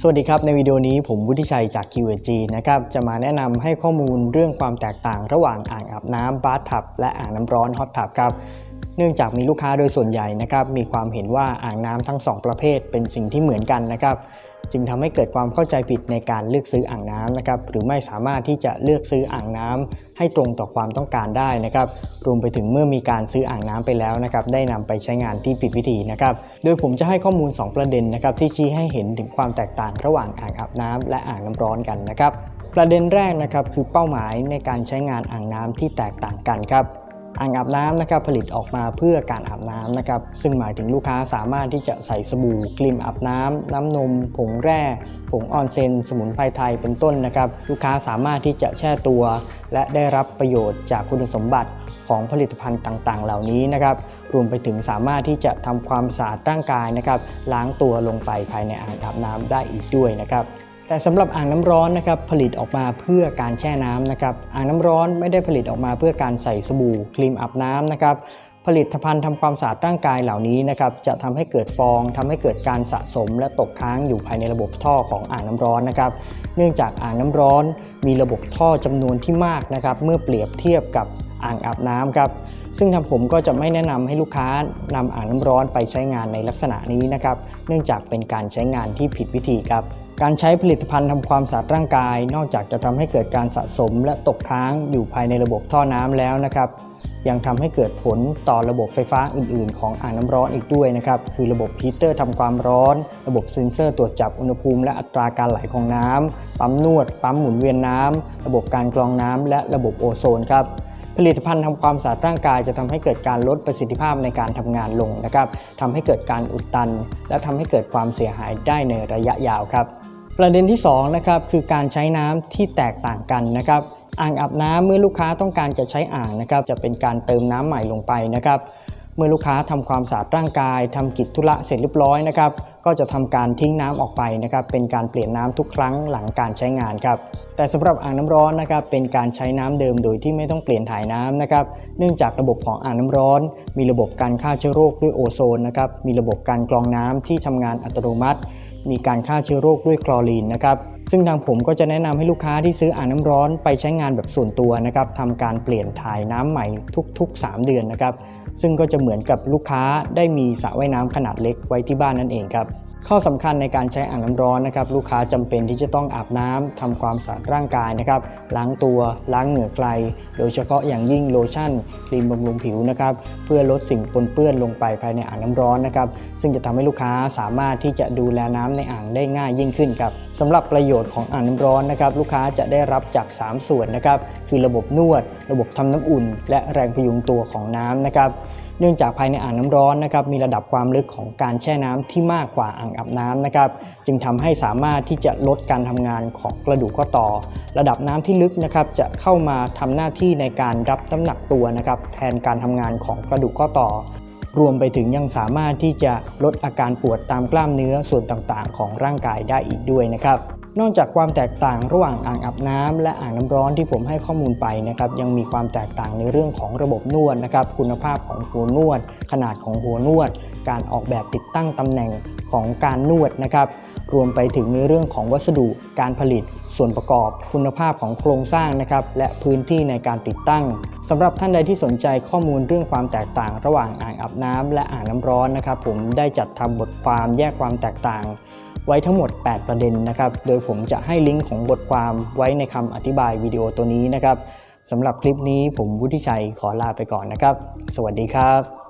สวัสดีครับ ในวิดีโอนี้ผมวุฒิชัยจาก QG นะครับจะมาแนะนำให้ข้อมูลเรื่องความแตกต่างระหว่างอ่างอาบน้ำบาร์ทับและอ่างน้ำร้อนฮอตทับครับเนื่องจากมีลูกค้าโดยส่วนใหญ่นะครับมีความเห็นว่าอ่างน้ำทั้งสองประเภทเป็นสิ่งที่เหมือนกันนะครับ จึงทำให้เกิดความเข้าใจผิดในการเลือกซื้ออ่างน้ำนะครับหรือไม่สามารถที่จะเลือกซื้ออ่างน้ำให้ตรงต่อความต้องการได้นะครับรวมไปถึงเมื่อมีการซื้ออ่างน้ำไปแล้วนะครับได้นำไปใช้งานที่ผิดวิธีนะครับโดยผมจะให้ข้อมูล 2 ประเด็นนะครับที่ชี้ให้เห็นถึงความแตกต่างระหว่างอ่างอาบน้ำและอ่างน้ำร้อนกันนะครับประเด็นแรกนะครับคือเป้าหมายในการใช้งานอ่างน้ำที่แตกต่างกันครับ อ่างอาบน้ำนะครับผลิตออกมาเพื่อการอาบน้ำนะครับซึ่งหมายถึงลูกค้าสามารถที่จะใส่สบู่ครีมอาบน้ำน้ำนม ผงแร่ ผงออนเซน สมุนไพรไทยเป็นต้นนะครับลูกค้าสามารถที่จะแช่ตัว และได้รับประโยชน์จากคุณสมบัติของผลิตภัณฑ์ต่างๆ เหล่านี้นะครับรวมไปถึงสามารถที่จะทำความสะอาดร่างกายนะครับล้างตัวลงไปภายในอ่างอาบน้ำได้อีกด้วยนะครับ แต่สำหรับอ่างน้ำร้อนนะครับผลิตออกมาเพื่อการแช่น้ำนะครับอ่างน้ำร้อนไม่ได้ผลิตออกมาเพื่อการใส่สบู่ครีมอาบน้ำนะครับผลิตภัณฑ์ทำความสะอาดร่างกายเหล่านี้นะครับจะทำให้เกิดฟองทำให้เกิดการสะสม และตกค้างอยู่ภายในระบบท่อของอ่างน้ำร้อนนะครับ เนื่องจากอ่างน้ำร้อนมีระบบท่อจำนวนที่มากนะครับเมื่อเปรียบเทียบกับ อ่างอาบน้ำครับ ซึ่งทางผมก็จะไม่แนะนำให้ลูกค้านำอ่างน้ำร้อนไปใช้งานในลักษณะนี้นะครับ เนื่องจากเป็นการใช้งานที่ผิดวิธีครับ การใช้ผลิตภัณฑ์ทำความสะอาดร่างกาย นอกจากจะทำให้เกิดการสะสมและตกค้างอยู่ภายในระบบท่อน้ำแล้วนะครับยังทำให้เกิดผลต่อระบบไฟฟ้าอื่น ๆ ของอ่างน้ำร้อนอีกด้วยนะครับ คือระบบฮีเตอร์ทำความร้อน ระบบเซ็นเซอร์ตรวจจับอุณหภูมิและอัตราการไหลของน้ำปั๊มนวด ปั๊มหมุนเวียนน้ำระบบการกรองน้ำและระบบโอโซนครับ ผลิตภัณฑ์ทำความสะอาดร่างกายจะทำให้เกิดการลดประสิทธิภาพในการทำงานลงนะครับทำให้เกิดการอุดตัน และทำให้เกิดความเสียหายได้ในระยะยาวครับ ประเด็นที่2นะครับคือการใช้น้ำที่แตกต่างกันนะครับอ่างอาบน้ำเมื่อลูกค้าต้องการจะใช้อ่างนะครับจะเป็นการเติมน้ำใหม่ลงไปนะครับ เมื่อลูกค้าทำความสะอาดร่างกายทำกิจธุระเสร็จเรียบร้อยนะครับก็จะทำการทิ้งน้ำออกไปนะครับเป็นการเปลี่ยนน้ำทุกครั้งหลังการใช้งานครับแต่สำหรับอ่างน้ำร้อนนะครับเป็นการใช้น้ำเดิมโดยที่ไม่ต้องเปลี่ยนถ่ายน้ำนะครับเนื่องจากระบบของอ่างน้ำร้อน มีระบบการฆ่าเชื้อโรคด้วยโอโซนนะครับมีระบบการกรองน้ำที่ทำงานอัตโนมัติมีการฆ่าเชื้อโรคด้วยคลอรีนนะครับ ซึ่งทางผมก็จะแนะนำให้ลูกค้าที่ซื้ออ่างน้ำร้อนไปใช้งานแบบส่วนตัวนะครับทำการเปลี่ยนถ่ายน้ำใหม่ทุก ๆ 3 เดือนนะครับ ซึ่งก็จะเหมือนกับลูกค้าได้มีสระว่ายน้ำขนาดเล็กไว้ที่บ้านนั่นเองครับ ข้อสำคัญในการใช้อ่างน้ำร้อนนะครับ ลูกค้าจำเป็นที่จะต้องอาบน้ำทำความสะอาดร่างกายนะครับ ล้างตัว ล้างเหงื่อใครโดยเฉพาะอย่างยิ่งโลชั่นครีมบำรุงผิวนะครับ เพื่อลดสิ่งปนเปื้อนลงไปภายในอ่างน้ำร้อนนะครับ ซึ่งจะทำให้ลูกค้าสามารถที่จะดูแลน้ำในอ่างได้ง่ายยิ่งขึ้นครับสำหรับประโยชน์ของอ่างน้ำร้อนนะครับ ลูกค้าจะได้รับจาก 3 ส่วนนะครับ คือระบบนวด ระบบทำน้ำอุ่น และแรงพยุงตัวของน้ำนะครับ เนื่องจากภายในอ่างน้ำร้อนนะครับมีระดับความลึกของการแช่น้ำที่มากกว่าอ่างอาบน้ำนะครับจึงทำให้สามารถที่จะลดการทำงานของกระดูกข้อต่อ ระดับน้ำที่ลึกนะครับจะเข้ามาทำหน้าที่ในการรับน้ำหนักตัวนะครับแทนการทำงานของกระดูกข้อต่อรวมไปถึงยังสามารถที่จะลดอาการปวดตามกล้ามเนื้อส่วนต่างๆ ของร่างกายได้อีกด้วยนะครับ นอกจากความแตกต่างระหว่างอ่างอาบน้ำและอ่างน้ำร้อนที่ผมให้ข้อมูลไปนะครับยังมีความแตกต่างในเรื่องของระบบนวดนะครับคุณภาพของหัวนวด ขนาดของหัวนวด การออกแบบติดตั้งตำแหน่งของการนวดนะครับรวมไปถึงในเรื่องของวัสดุการผลิต ส่วนประกอบคุณภาพของโครงสร้างนะครับและพื้นที่ในการติดตั้งสำหรับท่านใดที่สนใจข้อมูลเรื่องความแตกต่าง ระหว่างอ่างอาบน้ำและอ่างน้ำร้อนนะครับผมได้จัดทำบทความแยกความแตกต่าง ไว้ทั้งหมด 8 ประเด็นนะครับ โดยผมจะให้ลิงก์ของบทความไว้ในคำอธิบายวิดีโอตัวนี้นะครับสำหรับคลิปนี้ผมวุฒิชัยขอลาไปก่อนนะครับ สวัสดีครับ